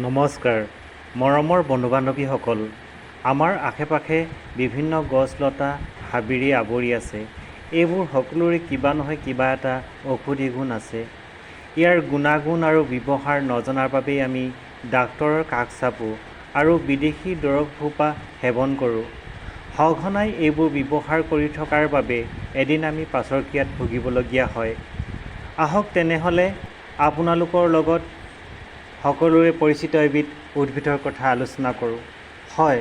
নমস্কাৰ। মৰমৰ বন্ধু বান্ধৱীসকল আমাৰ আশে পাশে বিভিন্ন গছ লতা হাবিৰে আৱৰি আছে। এইবোৰ সকলোৰে কিবা নহয় কিবা এটা ঔষধি গুণ আছে। ইয়াৰ গুণাগুণ আৰু ব্যৱহাৰ নজনাৰ বাবেই আমি ডাক্তৰৰ কাষ চাপোঁ আৰু বিদেশী দৰৱ সোপা সেৱন কৰোঁ। সঘনাই এইবোৰ ব্যৱহাৰ কৰি থকাৰ বাবে এদিন আমি পাছৰ ক্ৰিয়াত ভুগিবলগীয়া হয়। আহক তেনেহ'লে আপোনালোকৰ লগত সকলোৰে পৰিচিত এবিধ উদ্ভিদৰ কথা আলোচনা কৰোঁ। হয়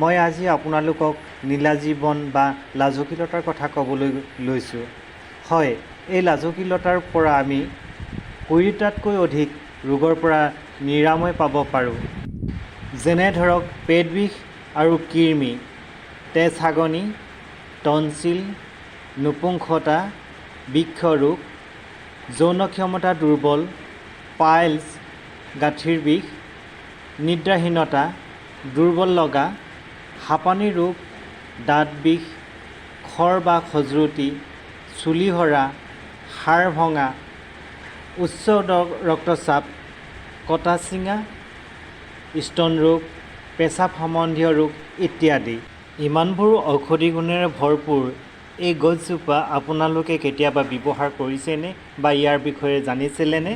মই আজি আপোনালোকক নীলাজী বন বা লাজুকীলতাৰ কথা ক'বলৈ লৈছোঁ। হয় এই লাজুকীলতাৰ পৰা আমি কুৰিটাতকৈ অধিক ৰোগৰ পৰা নিৰাময় পাব পাৰোঁ। যেনে ধৰক পেট বিষ আৰু কৃমি তেজ হাগনি টনচিল নুপুংসতা বৃক্ষ ৰোগ যৌন ক্ষমতা দুৰ্বল পাইলছ গাঁঠিৰ বিষ নিদ্ৰাহীনতা দুৰ্বল লগা হাঁপানী ৰোগ দাঁত বিষ খৰ বা খজুৱতি চুলি সৰা হাড় ভঙা উচ্চ ৰক্তচাপ কটা চিঙা স্তন ৰোগ পেচাব সম্বন্ধীয় ৰোগ ইত্যাদি। ইমানবোৰ ঔষধি গুণেৰে ভৰপূৰ এই গছজোপা আপোনালোকে কেতিয়াবা ব্যৱহাৰ কৰিছেনে বা ইয়াৰ বিষয়ে জানিছিলেনে?